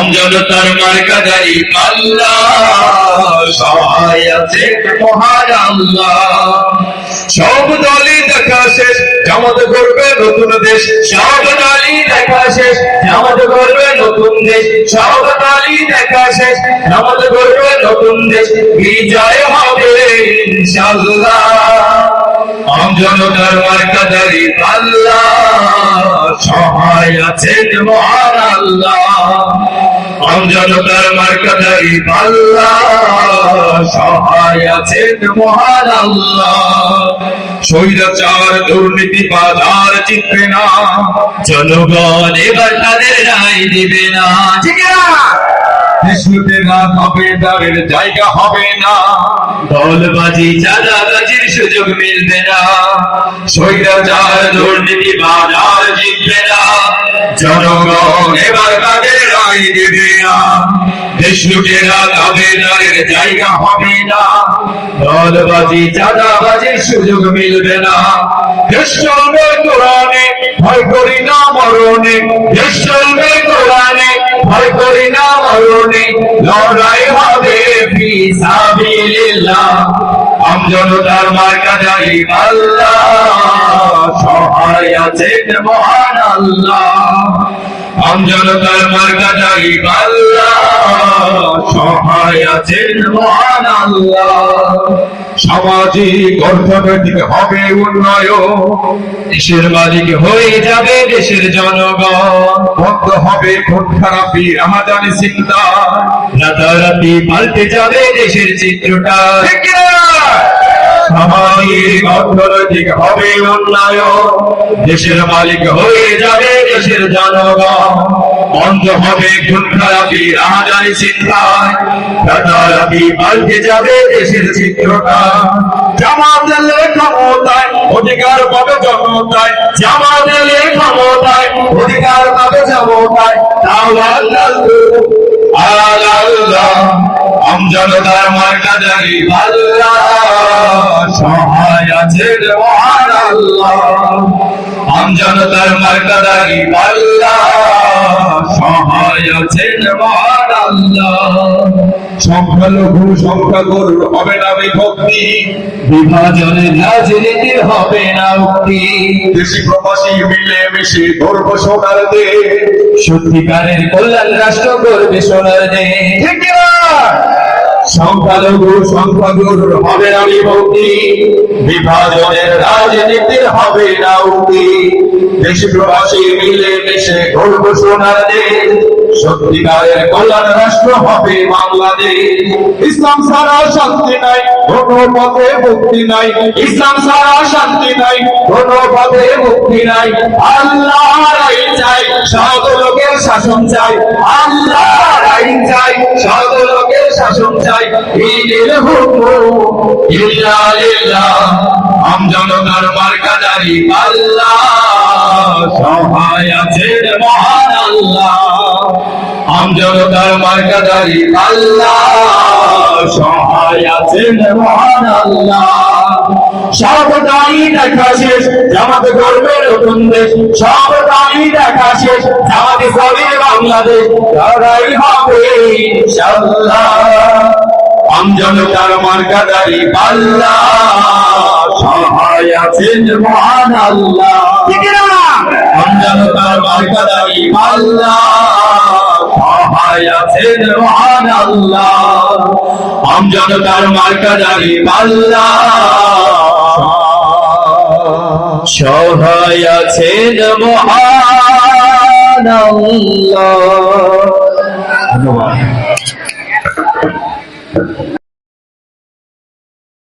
আমজনতার মার্কাদারি আল্লাহ। সহায় আছে মহান আল্লাহ। সব দলই দেখা শেষ, জামাত করবে নতুন দেশ। সব দলই দেখা শেষ, জামাত করবে নতুন দেশ। সব দলই দেখা শেষ, জামাত করবে নতুন দেশ। বিজয় হবে ইনশাআল্লাহ। আমজনতার মার্কাদারি আল্লাহ। সহায় আছেন মহান আল্লাহ। আমজনতার মার্কাদারি আল্লাহ সহায় আছেন মহান আল্লাহ স্বৈরাচার দুর্নীতি বাজার জিতবে না, জনগণ এবার তাদের রায় দিবে না। ঠিক না? বিষ্ণুতেরা দাবেদারের জায়গা হবে না। দলবাজি, চাঁদাবাজির সুযোগ মিলবে না। স্বৈরাচার দুর্নীতি বাজার জিতবে না। জনগণ এবার রায় দেবে না বিষ্ণুকেরা দাবেদারের জায়গা হবে না। দলবাজি, চাঁদাবাজির সুযোগ মিলবে না। দেশ কোরআনে, ভয় করি না মরণে। দেশ চলবে কোরআনে, ভয় করি না মরণে। লড়াই হবে ফিসাবিলিল্লাহ আমজনতার মার্কা জারি আল্লাহ। সহায় আছেন মহান আল্লাহ। আমজনতার জারি আল্লাহ সহায় আছেন মহান আল্লাহ। সামাজিক অর্থনৈতিক হবে উন্নয়ন, দেশের মালিক হয়ে যাবে দেশের জনগণ। বন্ধ হবে খুন খারাপি রাহাজানি চিন্তা রাতারাতি পাল্টে যাবে দেশের চিত্রটা। সামাজিক হবে উন্নয়ন দেশের মালিক হয়ে যাবে দেশের জনগণ। বন্ধ হবে খুন খারাপি রাহাজানি চিন্তায়। রাতারাতি পাল্টে যাবে দেশের চিত্রটা। জামাত ক্ষমতায় অধিকার পাবে জনতায়। জামাত এলে ক্ষমতায় অধিকার পাবে জনতায়। তাহলে আল্লাহ আমজনতার মার্কা জানি আল্লাহ সহায় আছেন মহান আল্লাহ। আমজনতার মার্কা জানি আল্লাহ সহায় আছেন মহান আল্লাহ। সংখ্যালঘু সংখ্যাগুরু হবে না বিভক্তি। বিভাজনের রাজনীতির হবে না উক্তি। দেশি প্রবাসী মিলে মিশে গর্ব সোনার দেশ সত্যিকারের কল্যাণ রাষ্ট্র করবে সোনার দেশ সংখ্যালঘু সংখ্যাগুরুর হবে না বিভক্তি। বিভাজনের রাজনীতির হবে না উক্তি। দেশ প্রবাসী মিলে মিশে গর্ব সোনার দেশ। সত্যিকারের কল্যাণ রাষ্ট্র হবে বাংলাদেশ। ইসলাম ছাড়া শান্তি নাই, কোনো পথে মুক্তি নাই। ইসলাম ছাড়া শান্তি নাই, কোনো পথে মুক্তি নাই। আল্লাহ চাই সব লোকের শাসন চাই। আল্লাহ চাই সব শাসন চাই। ঈদের হুকুম ইল্লা লিল্লাহ আম জনতার মার্কাদারি আল্লাহ। সহায় আছেন আল্লাহ। আম জনতার মার্কাদারি আল্লাহ। সহায় আছেন মহান আল্লাহ। সব দাঁড়ি দেখা শেষ জামাত করবে নতুন দেশ। সব দাঁড়ি দেখা শেষ জামাতে সবে বাংলাদেশ। লড়াই হবে আমজনতার মার্কাদারি আল্লাহ সহায় আছেন মহান আল্লাহ। আমজনতার মার্কাদারি আল্লাহ সহায় আছেন মহান আল্লাহ। আমজনতার মার্কাদারি আল্লাহ সহায় আছেন মহান আল্লাহ। ধন্যবাদ।